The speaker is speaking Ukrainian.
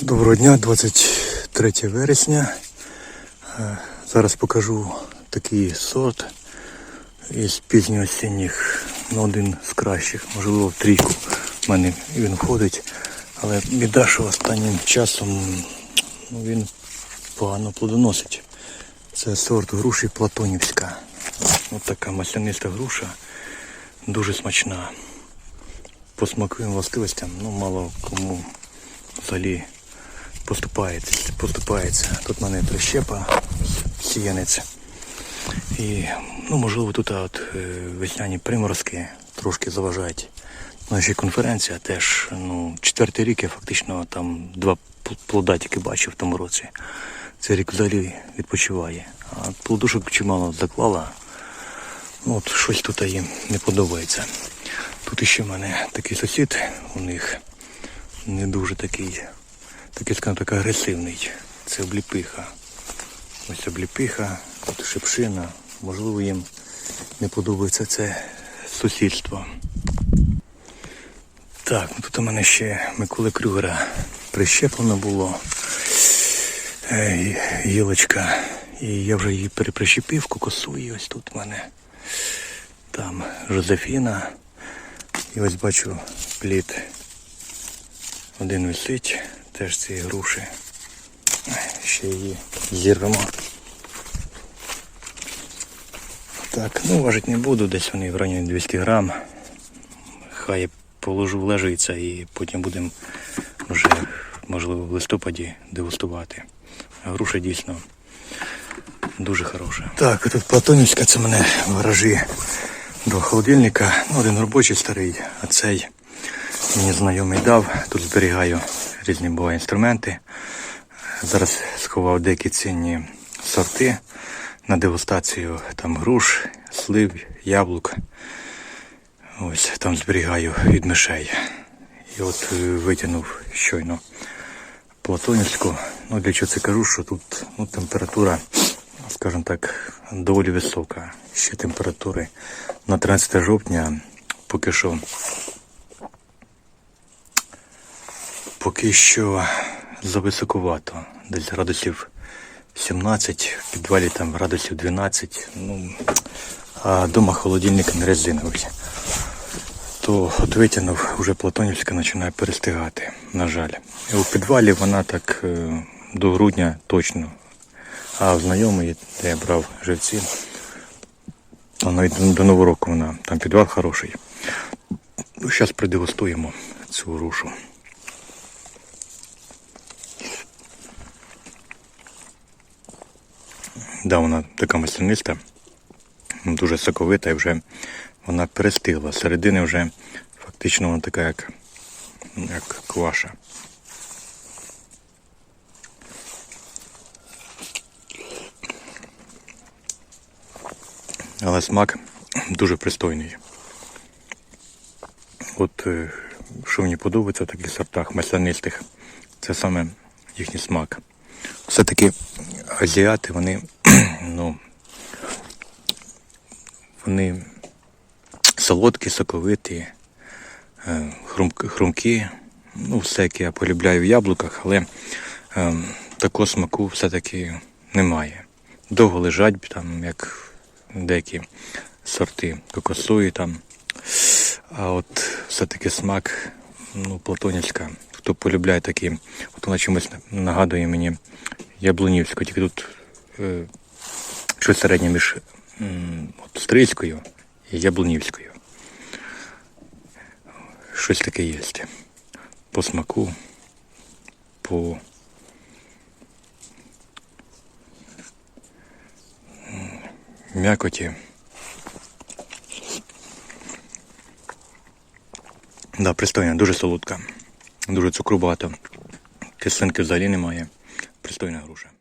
Доброго дня, 23 вересня. Е, Зараз покажу такий сорт із пізньоосінніх, ну один з кращих, можливо, в трійку в мене він входить. Але біда, що останнім часом ну, він погано плодоносить. Це сорт груші Платонівська. Ось така масляниста груша, дуже смачна. По смаковим властивостям, ну мало кому взагалі поступається. поступається. Тут в мене прищепа, сіянець. І ну, можливо тут от, е, весняні приморозки трошки заважають. Наші конференція теж, ну, четвертий рік я фактично там два плода тільки бачив в тому році. Цей рік взагалі відпочиває. А плодушок чимало заклала. Ну, от щось тут їм не подобається. Тут іще в мене такий сусід у них не дуже такий, такий, скажімо так, агресивний. Це обліпиха. Ось обліпиха, тут шипшина. Можливо, їм не подобається це сусідство. Так, ну тут у мене ще Миколи Крюгера прищеплено було. Е, гілочка. І я вже її переприщепив, кокосує ось тут в мене. Там Жозефіна. І ось бачу плід. Один висить, теж ці груші. Ще її зірвемо. Так, ну важить не буду, десь вони в районі 200 грам. Хай положу лежиться і потім будемо вже, можливо, в листопаді дегустувати. Груша дійсно дуже хороша. Так, тут Платонівська, це мене в гаражі до холодильника. Ну, один робочий старий, а цей мені знайомий дав. Тут зберігаю різні буває інструменти. Зараз сховав деякі цінні сорти на дегустацію. Там груш, слив, яблук. Ось там зберігаю від мишей. І от е, витягнув щойно Платонівську. Ну для чого це кажу, що тут ну, температура, скажімо так, доволі висока. Ще температури на 13 жовтня поки що поки що зависокувато. Десь градусів 17, в підвалі там градусів 12. Ну, а вдома холодильник не резиновий. То от витягнув, вже Платонівська починає перестигати, на жаль. У підвалі вона так е, до грудня точно. А в знайомої, де я брав живці, то навіть до- Нового року вона, там підвал хороший. Ну, зараз продегустуємо цю грушу. Да, вона така масляниста, дуже соковита і вже вона перестигла. Середини вже фактично вона така, як, як кваша. Але смак дуже пристойний. От е, що мені подобається в таких сортах маслянистих, це саме їхній смак. Все-таки азіати, вони, ну, вони солодкі, соковиті, е, хрумкі. Ну, все, яке я полюбляю в яблуках, але е, такого смаку все-таки немає. Довго лежать, там, як деякі сорти кокосові там. А от все-таки смак, ну, платонівська. Хто полюбляє такі, от вона чимось нагадує мені яблунівську, тільки тут е, щось середнє між от, стрийською і яблунівською. Щось таке є. По смаку, по м'якоті. Да, пристойна, дуже солодка, дуже цукру багато. Кислинки взагалі немає. Пристойна груша.